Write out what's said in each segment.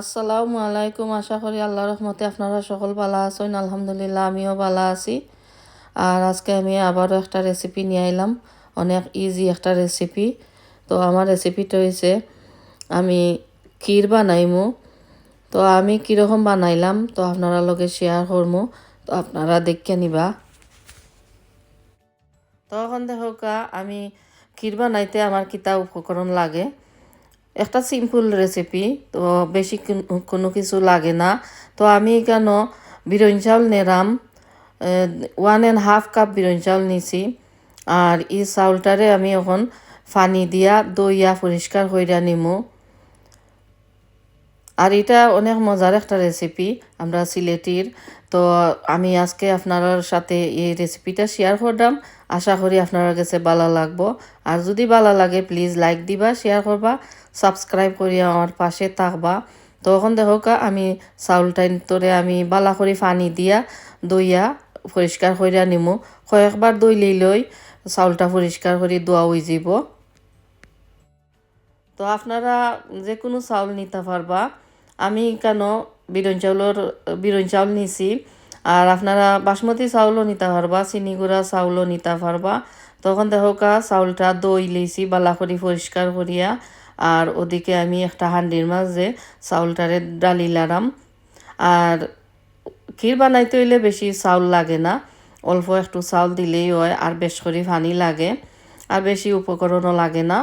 আসসালামু আলাইকুম। আশা করি আল্লাহ রহমতে আপনারা সকল ভালো আছেন। আলহামদুলিল্লাহ, আমিও ভালো আছি। আর আজকে আমি আবারও একটা রেসিপি নিয়ে আইলাম। অনেক ইজি একটা রেসিপি তো আমার রেসিপিটা হয়েছে আমি ক্ষীর বানাইমু। তো আমি কীরকম বানাইলাম, তো আপনারা লগে শেয়ার করমু। তো আপনারা দেখে নিবা। তখন দেখো আমি ক্ষীর বানাইতে আমার কিতা উপকরণ লাগে? একটা সিম্পল রেসিপি তো বেশি কোনো কিছু লাগে না। তো আমি কেন বিরন চাউল নেরাম ওয়ান অ্যান্ড হাফ কাপ বিরন চাউল নিছি। আর এই চাউলটারে আমি এখন পানি দিয়া দইয়া পরিষ্কার কইরা নিমু। আর এটা অনেক মজার একটা রেসিপি আমরা সিলেটির। তো আমি আজকে আপনার সাথে এই রেসিপিটা শেয়ার করলাম। আশা করি আপনার কাছে ভালো লাগবো। আর যদি ভালো লাগে প্লিজ লাইক দিবা শেয়ার করবা সাবস্ক্রাইব করি আমার পাশে থাকবা। তখন দেখো আমি চাউলটাই তোরে আমি বালা করে পানি দিয়া দইয়া পরিষ্কার করিয়া নিমু। কয়েকবার দই লই চাউলটা পরিষ্কার করে দোয়া হয়ে যাব তো আপনারা যে কোনো চাউল নিতে পারবা। আমি কেন বিরন চাউলের বিরন চাউল নিছি? আর আপনারা বাসমতি চাউলও নিতে পারবা, চিনি গুঁড়া চাউলও নিতে পারবা। তখন কা, চাউলটা দই লিছি বালা করি পরিষ্কার করিয়া আর ওদিকে আমি একটা হান্ডির মাঝে চাউলটারে ডালি লাড়াম আর ক্ষীর বানাইতে হইলে বেশি চাউল লাগে না। অল্প একটু চাউল দিলেই হয়, আর বেশ করে পানি লাগে। আর বেশি উপকরণও লাগে না।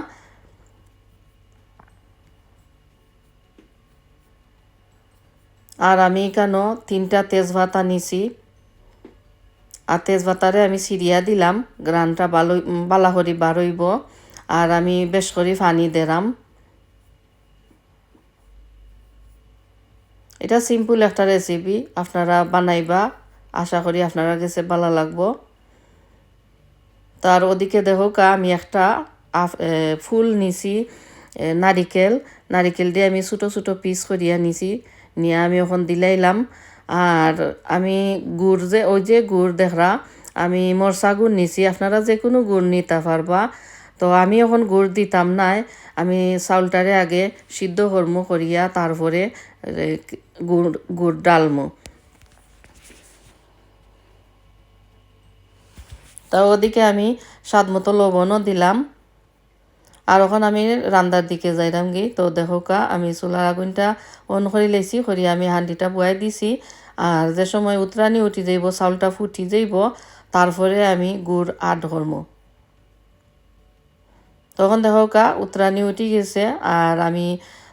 আর আমি কেন তিনটা তেজপাতা নিছি? আর তেজপাতারে আমি সিরিয়া দিলাম, গ্রানটা বালো বালাহরি বারইব আর আমি বেশ করে পানি দেরাম এটা সিম্পল একটা রেসিপি আপনারা বানাইবা, আশা করি আপনারা কাছে ভালো লাগবো। তার ওদিকে দেখো আমি একটা ফুল নিছি নারিকেল। নারিকেল দিয়ে আমি ছোটো ছোটো পিস করিয়া নিছি। নিয়ে আমি ওখান দিলাইলাম আর আমি গুড় যে, ওই যে গুড় দেখরা, আমি মরসা গুড় নিছি। আপনারা যে কোনো গুড় নিতে পারবা। তো আমি এখন গুড় দিতাম নাই। আমি চাউলটারে আগে সিদ্ধ কর্ম করিয়া তারপরে গুড় গুড় ডালমো। তা ওদিকে আমি স্বাদ মতো লবণও দিলাম। আর ওখান আমি রান্দার দিকে যাইলাম গি তো দেখো কা, আমি চুলার আগুনটা অন করে লেছি করি আমি হান্ডিটা বুয়াই দিছি। আর যে সময় উতরানি উঠি যাইব, চাউলটা ফুটি যাইব তারপরে আমি গুড় আড করব তখন দেখো কা উতরানি উঠি গেছে আর আমি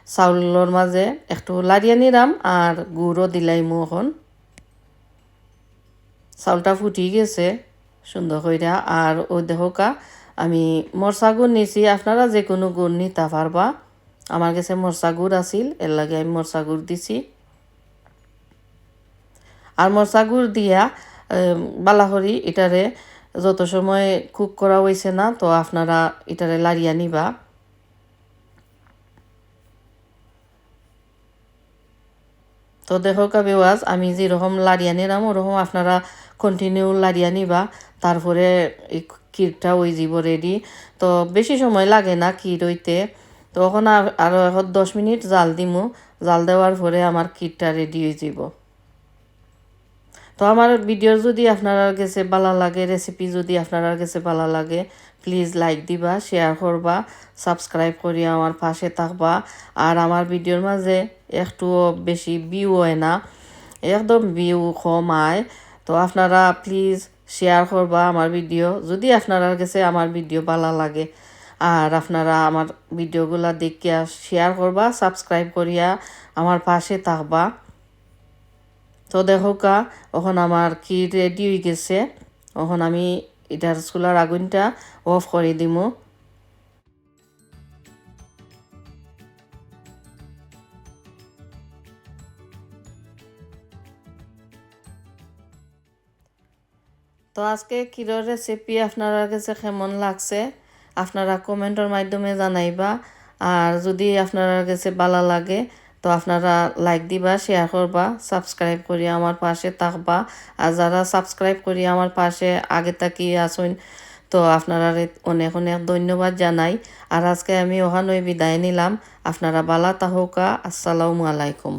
চাউলের মাঝে একটু লাড়িয়ে নিলাম আর গুড়ও দিলাইমু এখন। চাউলটা ফুটি গেছে সুন্দর কইরা আর ওই দেখো কা আমি মরসা গুড় নিছি, আপনারা যে কোনো গুড় নিতে পারবা। আমার কাছে মরসা গুড় আছিল, এর লাগে আমি মরসা গুড় দিছি। আর মরসা গুড় দিয়া বালাহরি, এটারে যত সময় কুক করা হয়েছে না, তো আপনারা এটারে লাড়িয়া নিবা। তো দেখো কাবিওয়াজ আমি যেরকম লাড়িয়া নিলাম, ওরকম আপনারা কন্টিনিউ লাড়িয়া নিবা। তারপরে ক্ষীরটা ওই যাব রেডি তো বেশি সময় লাগে না ক্ষীর হইতে। তো ওখানে আরও এখন দশ মিনিট জাল দিমু। জাল দেওয়ার পরে আমার ক্ষীরটা রেডি হয়ে যাব। তো আমার ভিডিওর যদি আপনার কাছে ভালো লাগে রেসিপি যদি আপনার কাছে ভালো লাগে প্লিজ লাইক দিবা শেয়ার করবা সাবস্ক্রাইব করি আমার পাশে থাকবা। আর আমার ভিডিওর মাঝে একটু বেশি ভিউ হয় না। একদম ভিউ কম আয় তো আপনারা প্লিজ শেয়ার করবা আমার ভিডিও। যদি আপনারা কাছে আমার ভিডিও ভালো লাগে, আর আপনারা আমার ভিডিওগুলো দেখিয়া শেয়ার করবা সাবস্ক্রাইব করিয়া আমার পাশে থাকবা। তো দেখোকা ওখন আমার কি রেডি হয়ে গেছে ওখন আমি এটার চুলার আগুনটা অফ করে দিম। তো আজকে কিরোর রেসিপি আপনার কাছে কেমন লাগছে, আপনারা কমেন্টের মাধ্যমে জানাইবা। আর যদি আপনার কাছে ভালো লাগে, তো আপনারা লাইক দিবা শেয়ার করবা সাবস্ক্রাইব করি আমার পাশে থাকবা। আর যারা সাবস্ক্রাইব করি আমার পাশে আগে তাকি আসুন তো আপনারা অনেক অনেক ধন্যবাদ জানাই। আর আজকে আমি ওখানে বিদায় নিলাম। আপনারা বালা তাহকা আসসালামু আলাইকুম।